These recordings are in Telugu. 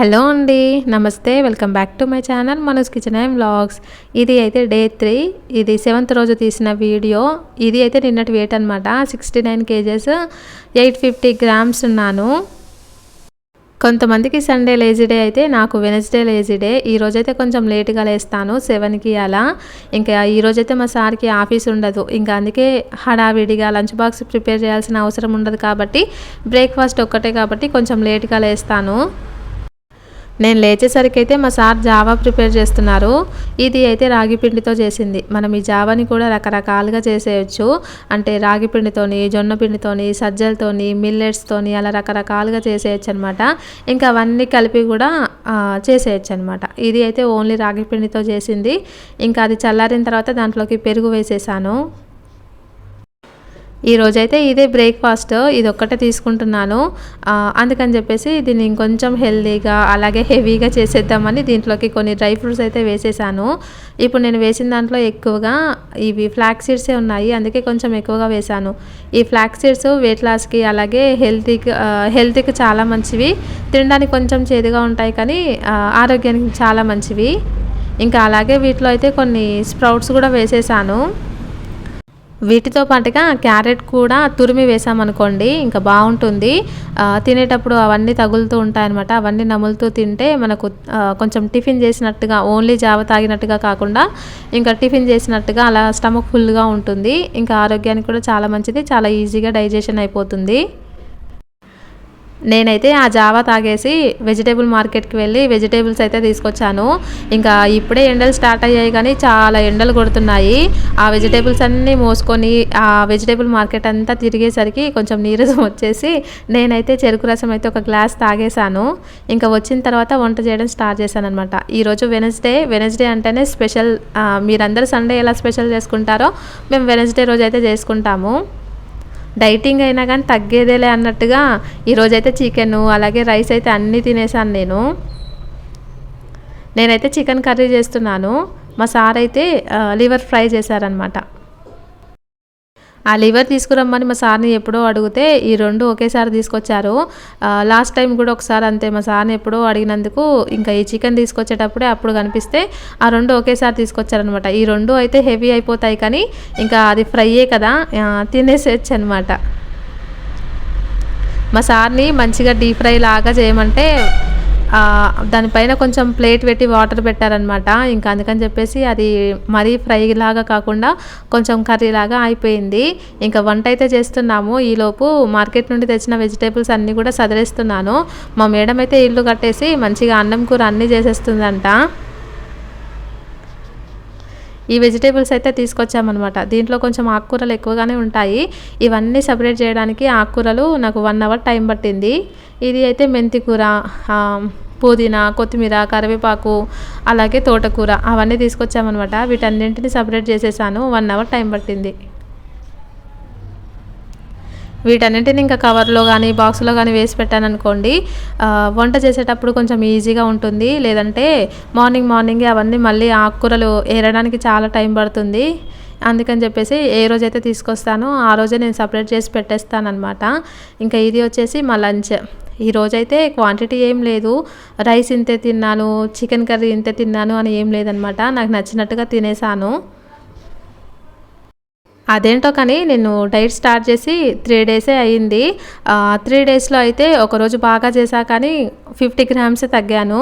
హలో అండి నమస్తే welcome back to my channel Manoj kitchen and vlogs. ఇది అయితే డే త్రీ ఇది సెవెంత్ రోజు తీసిన వీడియో. ఇది అయితే నిన్నటి వెయిట్ అనమాట sixty nine kgs eight fifty grams ఉన్నాను. కొంతమందికి సండే లేజీ డే అయితే నాకు వెనస్డే లేజీ డే ఈ రోజైతే కొంచెం లేట్గా లేస్తాను సెవెన్కి అలా. ఇంకా ఈ రోజైతే మా సార్కి ఆఫీస్ ఉండదు. ఇంకా అందుకే హడావిడిగా లంచ్ బాక్స్ ప్రిపేర్ చేయాల్సిన అవసరం ఉండదు కాబట్టి బ్రేక్ఫాస్ట్ ఒక్కటే కాబట్టి కొంచెం లేట్గా లేస్తాను. నేను లేచేసరికి అయితే మా సార్ జావా ప్రిపేర్ చేస్తున్నారు. ఇది అయితే రాగి పిండితో చేసింది. మనం ఈ జావాని కూడా రకరకాలుగా చేసేయచ్చు. అంటే రాగి పిండితోని జొన్న పిండితోని సజ్జలతోని మిల్లెట్స్తోని అలా రకరకాలుగా చేసేయచ్చు అనమాట ఇంకా అవన్నీ కలిపి కూడా చేసేయచ్చు అనమాట ఇది అయితే ఓన్లీ రాగి పిండితో చేసింది. ఇంకా అది చల్లారిన తర్వాత దాంట్లోకి పెరుగు వేసేసాను. ఈ రోజైతే ఇదే బ్రేక్ఫాస్ట్ ఇది ఒక్కటే తీసుకుంటున్నాను. అందుకని చెప్పేసి దీన్ని ఇంకొంచెం హెల్దీగా అలాగే హెవీగా చేసేద్దామని దీంట్లోకి కొన్ని డ్రై ఫ్రూట్స్ అయితే వేసేసాను. ఇప్పుడు నేను వేసిన దాంట్లో ఎక్కువగా ఇవి ఫ్లాక్ సీడ్సే ఉన్నాయి అందుకే కొంచెం ఎక్కువగా వేశాను ఈ ఫ్లాక్ సీడ్స్ వెయిట్ లాస్కి అలాగే హెల్తీకి హెల్తీకి చాలా మంచివి. తినడానికి కొంచెం చేదుగా ఉంటాయి కానీ ఆరోగ్యానికి చాలా మంచివి. ఇంకా అలాగే వీటిలో అయితే కొన్ని స్ప్రౌట్స్ కూడా వేసేసాను. వీటితో పాటుగా క్యారెట్ కూడా తురిమి వేసామనుకోండి ఇంకా బాగుంటుంది. తినేటప్పుడు అవన్నీ తగులుతూ ఉంటాయన్నమాట. అవన్నీ నములుతూ తింటే మనకు కొంచెం టిఫిన్ చేసినట్టుగా ఓన్లీ జావ తాగినట్టుగా కాకుండా ఇంకా టిఫిన్ చేసినట్టుగా అలా స్టమక్ ఫుల్గా ఉంటుంది. ఇంకా ఆరోగ్యానికి కూడా చాలా మంచిది చాలా ఈజీగా డైజెషన్ అయిపోతుంది. నేనైతే ఆ జావా తాగేసి వెజిటేబుల్ మార్కెట్కి వెళ్ళి వెజిటేబుల్స్ అయితే తీసుకొచ్చాను. ఇంకా ఇప్పుడే ఎండలు స్టార్ట్ అయ్యాయి కానీ చాలా ఎండలు కొడుతున్నాయి. ఆ వెజిటేబుల్స్ అన్నీ మోసుకొని ఆ వెజిటేబుల్ మార్కెట్ అంతా తిరిగేసరికి కొంచెం నీరసం వచ్చేసి నేనైతే చెరుకు రసం అయితే ఒక గ్లాస్ తాగేశాను. ఇంకా వచ్చిన తర్వాత వంట చేయడం స్టార్ట్ చేశాను అనమాట ఈరోజు వెనస్డే వెనస్డే అంటేనే స్పెషల్ మీరందరూ సండే ఎలా స్పెషల్ చేసుకుంటారో మేము వెనస్డే రోజు అయితే చేసుకుంటాము. డైటింగ్ అయినా కానీ తగ్గేదేలే అన్నట్టుగా ఈరోజైతే చికెన్ అలాగే రైస్ అయితే అన్నీ తినేసాను నేను. నేనైతే చికెన్ కర్రీ చేస్తున్నాను. మా సార్ అయితే లివర్ ఫ్రై చేశారనమాట ఆ లివర్ తీసుకురమ్మని మా సార్ని ఎప్పుడో అడిగితే ఈ రెండు ఒకేసారి తీసుకొచ్చారు. లాస్ట్ టైం కూడా ఒకసారి అంతే మా సార్ని ఎప్పుడో అడిగినందుకు ఇంకా ఈ చికెన్ తీసుకొచ్చేటప్పుడే అప్పుడు కనిపిస్తే ఆ రెండు ఒకేసారి తీసుకొచ్చారనమాట ఈ రెండు అయితే హెవీ అయిపోతాయి కానీ ఇంకా అది ఫ్రైయే కదా తినేసేయచ్చు అనమాట మా సార్ని మంచిగా డీప్ ఫ్రై లాగా చేయమంటే దానిపైన కొంచెం ప్లేట్ పెట్టి వాటర్ పెట్టారనమాట ఇంకా అందుకని చెప్పేసి అది మరీ ఫ్రై లాగా కాకుండా కొంచెం కర్రీ లాగా అయిపోయింది. ఇంకా వంట అయితే చేస్తున్నాము. ఈలోపు మార్కెట్ నుండి తెచ్చిన వెజిటేబుల్స్ అన్నీ కూడా సదిరేస్తున్నాను. మా మేడం అయితే ఇల్లు కట్టేసి మంచిగా అన్నం కూర అన్నీ చేసేస్తుందంట. ఈ వెజిటేబుల్స్ అయితే తీసుకొచ్చామన్నమాట. దీంట్లో కొంచెం ఆకుకూరలు ఎక్కువగానే ఉంటాయి. ఇవన్నీ సపరేట్ చేయడానికి ఆకుకూరలు నాకు వన్ అవర్ టైం పట్టింది. ఇది అయితే మెంతి కూర పుదీనా కొత్తిమీర కరివేపాకు అలాగే తోటకూర అవన్నీ తీసుకొచ్చామన్నమాట. వీటన్నింటిని సపరేట్ చేసేసాను. వన్ అవర్ టైం పట్టింది. వీటన్నింటిని ఇంకా కవర్లో కానీ బాక్స్లో కానీ వేసి పెట్టాను అనుకోండి వంట చేసేటప్పుడు కొంచెం ఈజీగా ఉంటుంది. లేదంటే మార్నింగ్ మార్నింగే అవన్నీ మళ్ళీ ఆకుకూరలు ఏరడానికి చాలా టైం పడుతుంది. అందుకని చెప్పేసి ఏ రోజైతే తీసుకొస్తానో ఆ రోజే నేను సపరేట్ చేసి పెట్టేస్తానమాట ఇంకా ఇది వచ్చేసి మా లంచ్. ఈ రోజైతే క్వాంటిటీ ఏం లేదు. రైస్ ఇంతే తిన్నాను చికెన్ కర్రీ ఇంతే తిన్నాను అని ఏం లేదనమాట నాకు నచ్చినట్టుగా తినేసాను. అదేంటో కానీ నేను డైట్ స్టార్ట్ చేసి త్రీ డేసే అయ్యింది. త్రీ డేస్లో అయితే ఒకరోజు బాగా చేసా కానీ ఫిఫ్టీ గ్రామ్స్ తగ్గాను.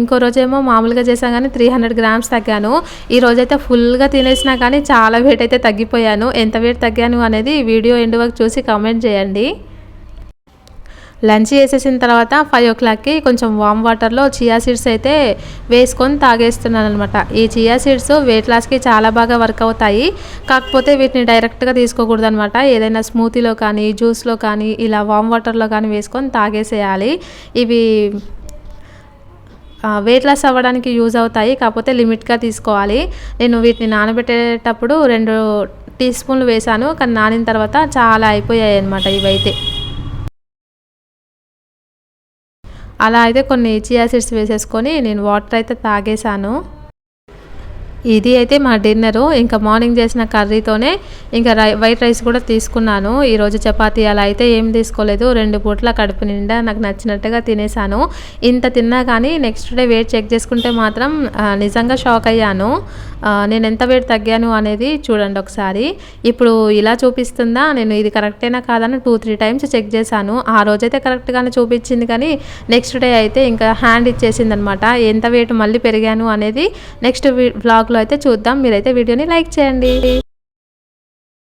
ఇంకో రోజేమో మామూలుగా చేసా కానీ త్రీ హండ్రెడ్ గ్రామ్స్ తగ్గాను. ఈ రోజైతే ఫుల్గా తినేసినా కానీ చాలా వెయిట్ అయితే తగ్గిపోయాను. ఎంత వెయిట్ తగ్గాను అనేది వీడియో ఎండ్ వరకు చూసి కామెంట్ చేయండి. లంచ్ చేసేసిన తర్వాత ఫైవ్ ఓ క్లాక్కి కొంచెం వామ్ వాటర్లో చియా సీడ్స్ అయితే వేసుకొని తాగేస్తున్నాను అనమాట ఈ చియా సీడ్స్ వెయిట్ లాస్కి చాలా బాగా వర్క్ అవుతాయి. కాకపోతే వీటిని డైరెక్ట్గా తీసుకోకూడదు అనమాట ఏదైనా స్మూతీలో కానీ జ్యూస్లో కానీ ఇలా వామ్ వాటర్లో కానీ వేసుకొని తాగేసేయాలి. ఇవి వెయిట్ లాస్ అవ్వడానికి యూజ్ అవుతాయి. కాకపోతే లిమిట్గా తీసుకోవాలి. నేను వీటిని నానబెట్టేటప్పుడు రెండు టీ స్పూన్లు వేసాను కానీ నానిన తర్వాత చాలా అయిపోయాయి అనమాట ఇవైతే. అలా అయితే కొన్ని చియా సీడ్స్ వేసేసుకొని నేను వాటర్ అయితే తాగేశాను. ఇది అయితే మా డిన్నరు ఇంకా మార్నింగ్ చేసిన కర్రీతోనే ఇంకా రై వైట్ రైస్ కూడా తీసుకున్నాను. ఈరోజు చపాతీ అలా అయితే ఏం తీసుకోలేదు. రెండు పూట్ల కడుపు నిండా నాకు నచ్చినట్టుగా తినేసాను ఇంత తిన్నా కానీ నెక్స్ట్ డే వెయిట్ చెక్ చేసుకుంటే మాత్రం నిజంగా షాక్ అయ్యాను. నేను ఎంత వెయిట్ తగ్గాను అనేది చూడండి ఒకసారి. ఇప్పుడు ఇలా చూపిస్తుందా? నేను ఇది కరెక్టేనా కాదని టూ త్రీ టైమ్స్ చెక్ చేశాను. ఆ రోజైతే కరెక్ట్గానే చూపించింది కానీ నెక్స్ట్ డే అయితే ఇంకా హ్యాండ్ ఇచ్చేసింది అనమాట ఎంత వెయిట్ మళ్ళీ పెరిగాను అనేది నెక్స్ట్ వ్లాగ్లో అయితే చూద్దాం. మీరైతే వీడియోని లైక్ చేయండి.